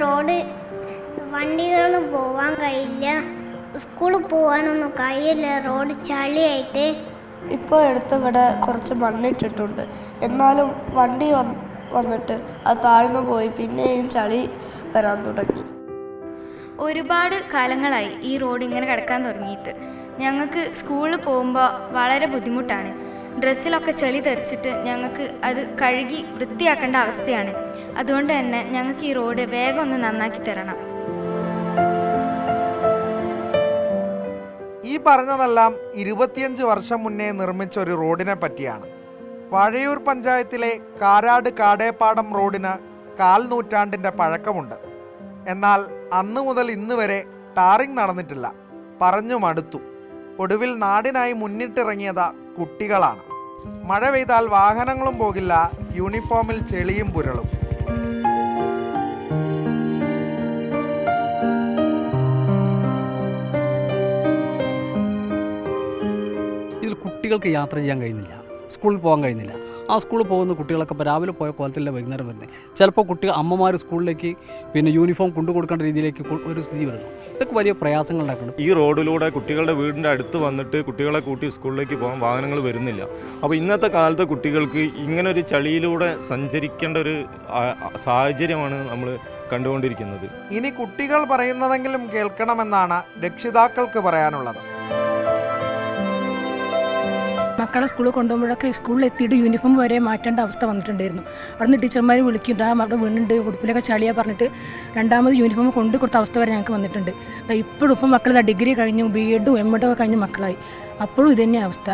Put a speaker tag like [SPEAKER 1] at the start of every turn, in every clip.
[SPEAKER 1] Road വണ്ടികൾ പോവാൻ കഴിയില്ല. സ്കൂളിൽ പോകാനൊന്നും കഴിയില്ല. റോഡ് ചളിയായിട്ട്.
[SPEAKER 2] ഇപ്പോൾ എടുത്ത് ഇവിടെ കുറച്ച് മണ്ണിട്ടിട്ടുണ്ട്. എന്നാലും വണ്ടി വന്ന് വന്നിട്ട് അത് താഴ്ന്നു പോയി. പിന്നെയും ചളി വരാൻ തുടങ്ങി.
[SPEAKER 3] ഒരുപാട് കാലങ്ങളായി ഈ റോഡ് ഇങ്ങനെ കിടക്കാൻ തുടങ്ങിയിട്ട്. ഞങ്ങൾക്ക് സ്കൂളിൽ പോകുമ്പോൾ വളരെ ബുദ്ധിമുട്ടാണ്. ഡ്രസ്സിലൊക്കെ ചെളി തെറിച്ചിട്ട് ഞങ്ങൾക്ക് അത് കഴുകി വൃത്തിയാക്കേണ്ട അവസ്ഥയാണ്. അതുകൊണ്ട് തന്നെ ഞങ്ങൾക്ക് ഈ റോഡ് വേഗം ഒന്ന് നന്നാക്കി തരണം.
[SPEAKER 4] ഈ പറഞ്ഞതെല്ലാം ഇരുപത്തിയഞ്ച് വർഷം മുന്നേ നിർമ്മിച്ച ഒരു റോഡിനെ പറ്റിയാണ്. വാഴയൂർ പഞ്ചായത്തിലെ കാരാട് കാടേപ്പാടം റോഡിന് കാൽ നൂറ്റാണ്ടിന്റെ പഴക്കമുണ്ട്. എന്നാൽ അന്ന് മുതൽ ഇന്ന് വരെ ടാറിംഗ് നടന്നിട്ടില്ല. പറഞ്ഞു മടുത്തു. ഒടുവിൽ നാടിനായി മുന്നിട്ടിറങ്ങിയത് കുട്ടികളാണ്. മഴ പെയ്താൽ വാഹനങ്ങളും പോകില്ല യൂണിഫോമിൽ ചെളിയും പുരളും
[SPEAKER 5] ഇതിൽ കുട്ടികൾക്ക് യാത്ര ചെയ്യാൻ കഴിയുന്നില്ല. സ്കൂളിൽ പോകാൻ കഴിയുന്നില്ല. ആ സ്കൂളിൽ പോകുന്ന കുട്ടികളൊക്കെ ഇപ്പോൾ രാവിലെ പോയ കോലത്തിലെ വൈകുന്നേരം വരുന്നത് ചിലപ്പോൾ കുട്ടികൾ അമ്മമാർ സ്കൂളിലേക്ക് പിന്നെ യൂണിഫോം കൊണ്ടു കൊടുക്കേണ്ട രീതിയിലേക്ക് ഒരു സ്ഥിതി വരുന്നു. ഇതൊക്കെ വലിയ പ്രയാസങ്ങൾ ഉണ്ടാക്കുന്നുണ്ട്.
[SPEAKER 6] ഈ റോഡിലൂടെ കുട്ടികളുടെ വീടിന്റെ അടുത്ത് വന്നിട്ട് കുട്ടികളെ കൂട്ടി സ്കൂളിലേക്ക് പോകാൻ വാഹനങ്ങൾ വരുന്നില്ല. അപ്പോൾ ഇന്നത്തെ കാലത്തെ കുട്ടികൾക്ക് ഇങ്ങനെ ഒരു ചളിയിലൂടെ സഞ്ചരിക്കേണ്ട ഒരു സാഹചര്യമാണ് നമ്മൾ കണ്ടുകൊണ്ടിരിക്കുന്നത്.
[SPEAKER 4] ഇനി കുട്ടികൾ പറയുന്നതെങ്കിലും കേൾക്കണമെന്നാണ് രക്ഷിതാക്കൾക്ക് പറയാനുള്ളത്.
[SPEAKER 7] മക്കളെ സ്കൂളിൽ കൊണ്ടുപോകുമ്പോഴൊക്കെ സ്കൂളിൽ എത്തിയിട്ട് യൂണിഫോം വരെ മാറ്റേണ്ട അവസ്ഥ വന്നിട്ടുണ്ടായിരുന്നു. അവിടുന്ന് ടീച്ചർമാർ വിളിക്കും ഇതാ മകൾ വീണുണ്ട് ഉടുപ്പിലൊക്കെ ചളിയാ പറഞ്ഞിട്ട് രണ്ടാമത് യൂണിഫോം കൊണ്ടു കൊടുത്ത അവസ്ഥ വരെ ഞങ്ങൾക്ക് വന്നിട്ടുണ്ട്. ഇപ്പോഴും ഇപ്പം മക്കൾ ഡിഗ്രി കഴിഞ്ഞു ബി എഡും എം എഡും ഒക്കെ കഴിഞ്ഞ മക്കളായി. അപ്പോഴും ഇത് തന്നെയാണ് അവസ്ഥ.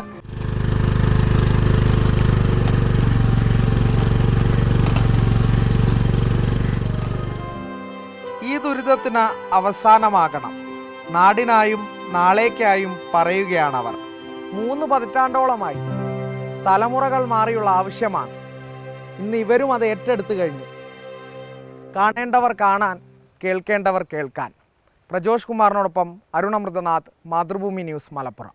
[SPEAKER 4] ഈ ദുരിതത്തിന് അവസാനമാകണം. നാടിനായും നാളേക്കായും പറയുകയാണവർ. മൂന്ന് പതിറ്റാണ്ടോളമായി തലമുറകൾ മാറിയുള്ള ആവശ്യമാണ്. ഇന്ന് ഇവരും അത് ഏറ്റെടുത്തു കഴിഞ്ഞു. കാണേണ്ടവർ കാണാൻ കേൾക്കേണ്ടവർ കേൾക്കാൻ. പ്രജോഷ് കുമാറിനോടൊപ്പം അരുണമൃതനാഥ് മാതൃഭൂമി ന്യൂസ് മലപ്പുറം.